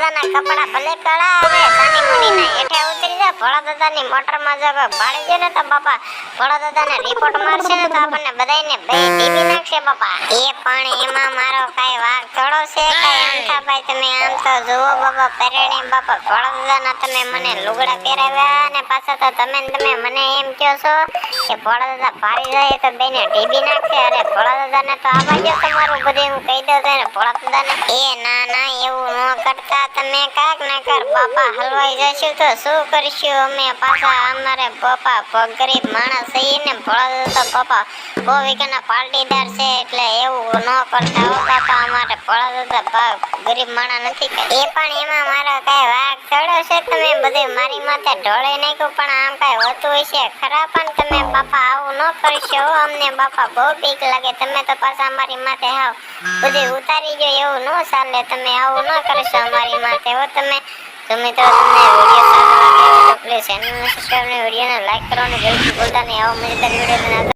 દાદાના કપડા ભલે કળાવે, સાની મુનીના હેઠે ઉતરી જા ભોળા દાદાની મોટરમાં જો ભાડી દે ને તો બાપા ભોળા દાદાને રિપોર્ટ મારશે ને તો આપણને બધાયને ભઈ ટીવી નાખશે બાપા. એ પણ એમાં મારો કાઈ વાગ થોડો છે કાઈ અંઠાભાઈ તમે આમ તો જુઓ બાપા પેરેણી બાપા ભોળા દાદાના તમે મને લુગડા પહેરાવ્યા અને પાછા તો તમે તમે મને એમ કહો છો કે ભોળા દાદા ભારી જાય તો બેને ટીવી નાખશે, અરે ભોળા દાદાને તો આવા જો તમારું બધું હું કહી દઉં તો એને ભોળા દાદાને એ ના ના, એવું કરતા તમે કાક ના કર. બાપા હલવાઈ જશું તો શું કરશું? અમે પાછા અમારે બાપા ગરીબ માણસ ને ભોળા તો બાપા બહુ વીઘાના પાલટીદાર છે, એટલે એવું ન કરતા હો બાપા અમારે ભોળા તો ગરીબ માણસ નથી એ પણ એમાં મારો કાંઈ વાઘ ચડો છે? તમે બધું મારી માથે ઢોળી નાખ્યું, પણ આમ કાંઈ હોતું હશે? ખરા પણ તમે, બાપા આવું ન કરશો. અમને બાપા બહુ બીક લાગે. તમે તો પાછા અમારી માથે આવ. બધું ઉતારી જો એવું ન ચાલે. તમે આવું ન કરશો અમારી માથે. હો, તમે તો તમને વીડિયો સારો લાગે, તો પ્લીઝ ચેનલને સબસ્ક્રાઇબ અને વિડીયોને લાઈક કરવાનું જલ્દી ભૂલતા નહીં. આવો મજેદાર વીડિયો બનાવતા